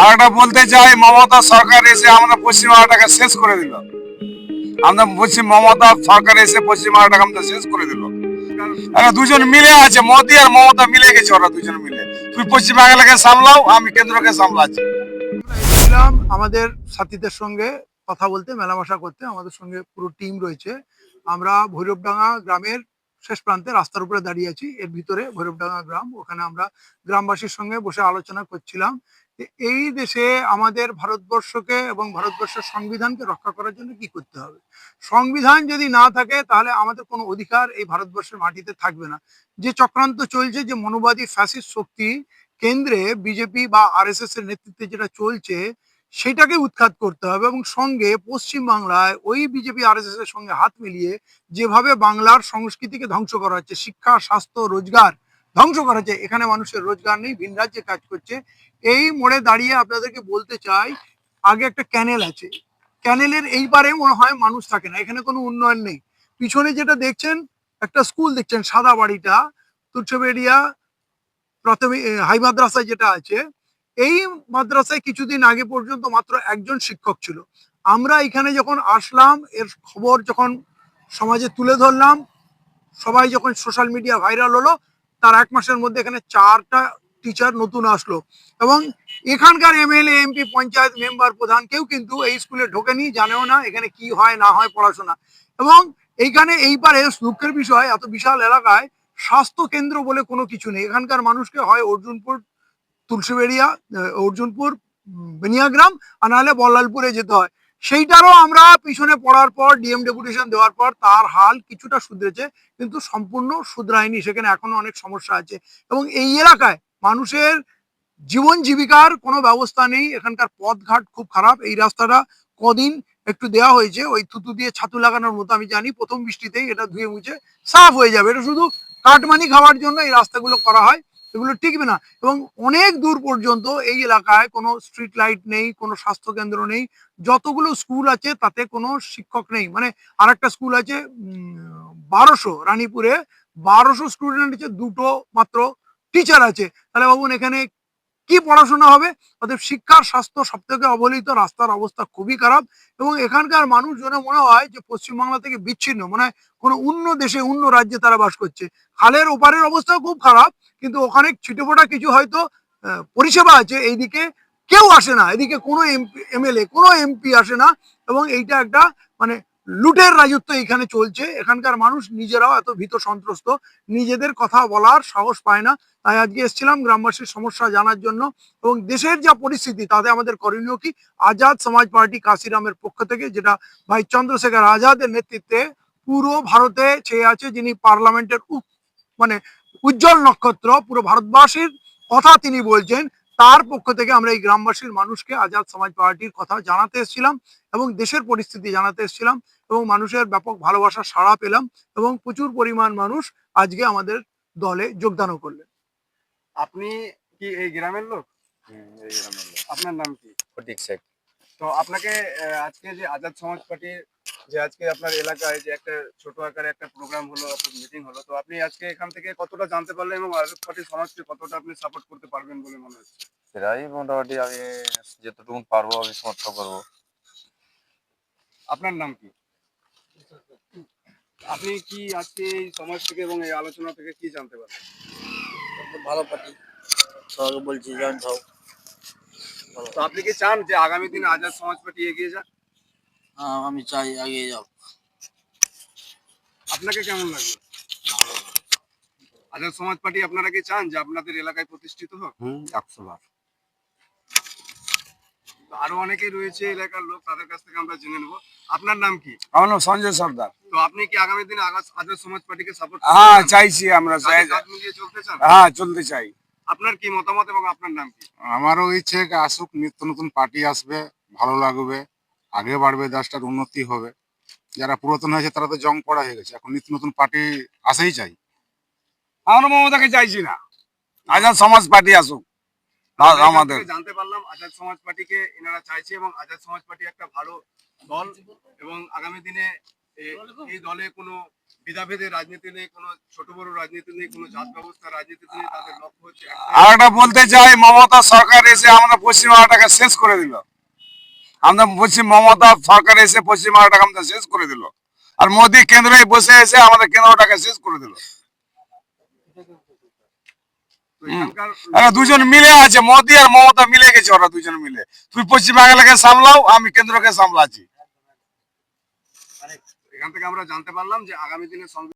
আর একটা বলতে চাই, মমতা সরকার এসে আমাদের পশ্চিমবাংলাটাকে শেষ করে দিল। আমরা পশ্চিম মমতা সরকার এসে পশ্চিমবাংলাটাকে আমাদের শেষ করে দিল। দুজন মিলে আছে, মোদি আর মমতা মিলে গেছে ওরা দুজন মিলে। তুই পশ্চিমবাংলাকে সামলাও, আমি কেন্দ্রকে সামলাচ্ছি। আমাদের সাথীদের সঙ্গে কথা বলতে, মেলামেশা করতে আমাদের সঙ্গে পুরো টিম রয়েছে। আমরা ভৈরবডাঙ্গা গ্রামের শেষ প্রান্তে রাস্তার উপরে দাঁড়িয়ে আছি। এর ভিতরে ভৈরবডাঙ্গা গ্রাম, ওখানে আমরা গ্রামবাসীর সঙ্গে বসে আলোচনা করছিলাম। এই দেশে আমাদের ভারতবর্ষকে এবং ভারতবর্ষের সংবিধানকে রক্ষা করার জন্য কি করতে হবে? সংবিধান যদি না থাকে, তাহলে আমাদের কোনো অধিকার এই ভারতবর্ষের মাটিতে থাকবে না। যে চক্রান্ত চলছে, যে মনোবাদী ফ্যাসিস্ট শক্তি কেন্দ্রে বিজেপি বা আরএসএস এর নেতৃত্বে যেটা চলছে, সেটাকে উৎখাত করতে হবে এবং সঙ্গে পশ্চিম বাংলায় ওই বিজেপি আরএসএস এর সঙ্গে হাত মিলিয়ে যেভাবে বাংলার সংস্কৃতিকে ধ্বংস করা হচ্ছে, শিক্ষা, স্বাস্থ্য, রোজগার ধ্বংস করা হচ্ছে। এখানে মানুষের রোজগার নেই, ভিন রাজ্যে কাজ করছে। এই মোড়ে দাঁড়িয়ে আপনাদেরকে বলতে চাই, আগে একটা ক্যানেল আছে। ক্যানেলের এই পারে মনে হয় মানুষ থাকে না, এখানে কোনো উন্নয়ন নেই। পিছনে যেটা দেখছেন, একটা স্কুল দেখছেন, সাদা বাড়িটা, তুচ্ছবেড়িয়া প্রাথমিক হাই মাদ্রাসা যেটা আছে, এই মাদ্রাসায় কিছুদিন আগে পর্যন্ত মাত্র একজন শিক্ষক ছিল। আমরা এখানে যখন আসলাম, এর খবর যখন সমাজে তুলে ধরলাম, সবাই যখন সোশ্যাল মিডিয়া ভাইরাল হলো তার এক মাসের মধ্যে এখানে চারটা টিচার নতুন আসলো। এবং এখানকার এমএলএ এমপি পঞ্চায়েত মেম্বার প্রধান কেউ কিন্তু এই স্কুলে ঢোকেনি, জানেও না এখানে কি হয়, না হয় পড়াশোনা। এবং এইখানে এইবারে দুঃখের বিষয়, এত বিশাল এলাকায় স্বাস্থ্য কেন্দ্র বলে কোনো কিছু নেই। এখানকার মানুষকে হয় অর্জুনপুর, তুলসীবেড়িয়া অর্জুনপুর বেনিয়াগ্রাম, আর নাহলে বল্লালপুরে যেতে হয়। সেইটারও আমরা পিছনে পড়ার পর ডিএম ডেপুটেশন দেওয়ার পর তার হাল কিছুটা শুধরেছে, কিন্তু সম্পূর্ণ শুধরায়নি। সেখানে এখনও অনেক সমস্যা আছে। এবং এই এলাকায় মানুষের জীবন জীবিকার কোনো ব্যবস্থা নেই। এখানকার পথঘাট খুব খারাপ। এই রাস্তাটা কদিন একটু দেওয়া হয়েছে। ওই থুতু দিয়ে ছাতু লাগানোর মতো আমি জানি। প্রথম বৃষ্টিতেই এটা ধুয়ে মুছে সাফ হয়ে যাবে। এটা শুধু কাটমানি খাওয়ার জন্য এই রাস্তাগুলো করা হয়। এগুলো টিকবে না। এবং অনেক দূর পর্যন্ত এই এলাকায় কোনো স্ট্রিট লাইট নেই, কোনো স্বাস্থ্যকেন্দ্র নেই। যতগুলো স্কুল আছে তাতে কোনো শিক্ষক নেই। মানে আরেকটা স্কুল আছে বারোশো, রানীপুরে। বারোশো স্টুডেন্ট আছে, দুটো মাত্র টিচার আছে। তাহলে বাবুন এখানে কি পড়াশোনা হবে? অতএব শিক্ষার স্বাস্থ্য সব থেকে অবহেলিত রাস্তার অবস্থা খুবই খারাপ এবং এখানকার মানুষজনের মনে হয় যে পশ্চিমবাংলা থেকে বিচ্ছিন্ন, মনে কোনো অন্য দেশে, অন্য রাজ্যে তারা বাস করছে। খালের ওপারের অবস্থাও খুব খারাপ, কিন্তু ওখানে ছিটেফোঁটা কিছু হয়তো পরিষেবা আছে, এইদিকে কেউ আসে না, এদিকে কোনো এমপি এমএলএ, কোনো এমপি আসে না এবং এইটা একটা মানে লুটের রাজত্ব এখানে চলছে। এখানকার মানুষ নিজেরাও এত ভীত সন্ত্রস্ত, নিজেদের কথা বলার সাহস পায় না। তাই আজকে এসেছিলাম গ্রামবাসীর সমস্যা জানার জন্য এবং দেশের যা পরিস্থিতি তাতে আমাদের করণীয় কি? আজাদ সমাজ পার্টি কাশিরামের পক্ষ থেকে যেটা ভাই চন্দ্রশেখর আজাদের নেতৃত্বে পুরো ভারতে চেয়ে আছে, যিনি পার্লামেন্টের মানে উজ্জ্বল নক্ষত্র, পুরো ভারতবাসীর কথা তিনি বলছেন, তার পক্ষ থেকে আমরা এই গ্রামবাসীর মানুষকে আজাদ সমাজ পার্টির কথা জানাতে এসেছিলাম এবং দেশের পরিস্থিতি জানাতে এসেছিলাম। এবং মানুষের ব্যাপক ভালোবাসা সাড়া পেলাম এবং প্রচুর পরিমাণ মানুষ আজকে আমাদের দলে যোগদানও করলেন। আপনি কি এই গ্রামের লোক? আপনার নাম কি? ফটিক শেখ। তো আপনাকে আজকে যে আজাদ সমাজ পার্টির যে আজকে আপনার এলাকায় যে একটা ছোট আকারে একটা প্রোগ্রাম হলো মিটিং হলো তো আপনি আজকে এখান থেকে কতটা জানতে পারলেন এবং আজাদ পার্টির সমাজকে কতটা আপনি সাপোর্ট করতে পারবেন বলে মনে হচ্ছে? সেটাই মোটামুটি আমি যেতটুকু পারব আমি সমর্থ করব। আপনার নাম কি? আপনি কি আজকে এই সমাজ থেকে এবং এই আলোচনা থেকে কি জানতে পারলেন ভালো পার্টি। সবাইকে বলছি জয়েন্ট হও তো আপনি কি চান যে আগামী দিনে আজাদ সমাজ পার্টি এগিয়ে যাক? হ্যাঁ, আমি চাই এগিয়ে যাও আপনাকে কেমন লাগল? আজাদ সমাজ পার্টি আপনারা কি চান যে আপনাদের এলাকায় প্রতিষ্ঠিত হোক? হুম একশো বার। তো আরও অনেকেই রয়েছে এলাকার লোক তাদের কাছ থেকে আমরা জেনে নেব। আপনার নাম কি? আমার নাম সঞ্জয় সর্দার। তো আপনি কি আগামী দিনে আজাদ সমাজ পার্টিকে সাপোর্ট হ্যাঁ চাইছি আমরা চলতে চান? হ্যাঁ চলতে চাই। আপনার কি মতামত এবং আপনার নাম কি? আমারও ইচ্ছে আসুক নিত্য নতুন পার্টি আসবে ভালো লাগবে আগে বাড়বে দেশটার উন্নতি হবে। যারা পুরাতন হয়েছে তারা তো জং পড়া হয়ে গেছে এখন নিত্য নতুন পার্টি আসেই চাই। আমরা মমতাকে চাইছি না। আজাদ সমাজ পার্টি আসুক। আমাদের। জানতে পারলাম আজাদ সমাজ পার্টিকে এনারা চাইছে এবং আজাদ সমাজ পার্টি একটা ভালো দল এবং আগামী দিনে এই দলে কোনো রাজনীতি নেই কোনো ছোট বড় রাজনীতি নেই কোনো জাত ব্যবস্থা রাজনীতি নেই তাদের লক্ষ্য হচ্ছে একটাই, আর একটা বলতে চাই মমতা সরকার এসে আমাদের পশ্চিমবাংলাটাকে শেষ করে দিল। আমরা মমতা সরকার এসে পশ্চিমবাংলাটাকে আমাদের শেষ করে দিল। আর মোদী কেন্দ্রে বসে এসে আমাদের কেন্দ্রটাকে শেষ করে দিল। দুজন মিলে আছে মোদী আর মমতা মিলে গেছে ওরা দুজন মিলে। তুই পশ্চিমবাংলাকে সামলাও আমি কেন্দ্রকে সামলাচ্ছি। এখান থেকে আমরা জানতে পারলাম যে আগামী দিনে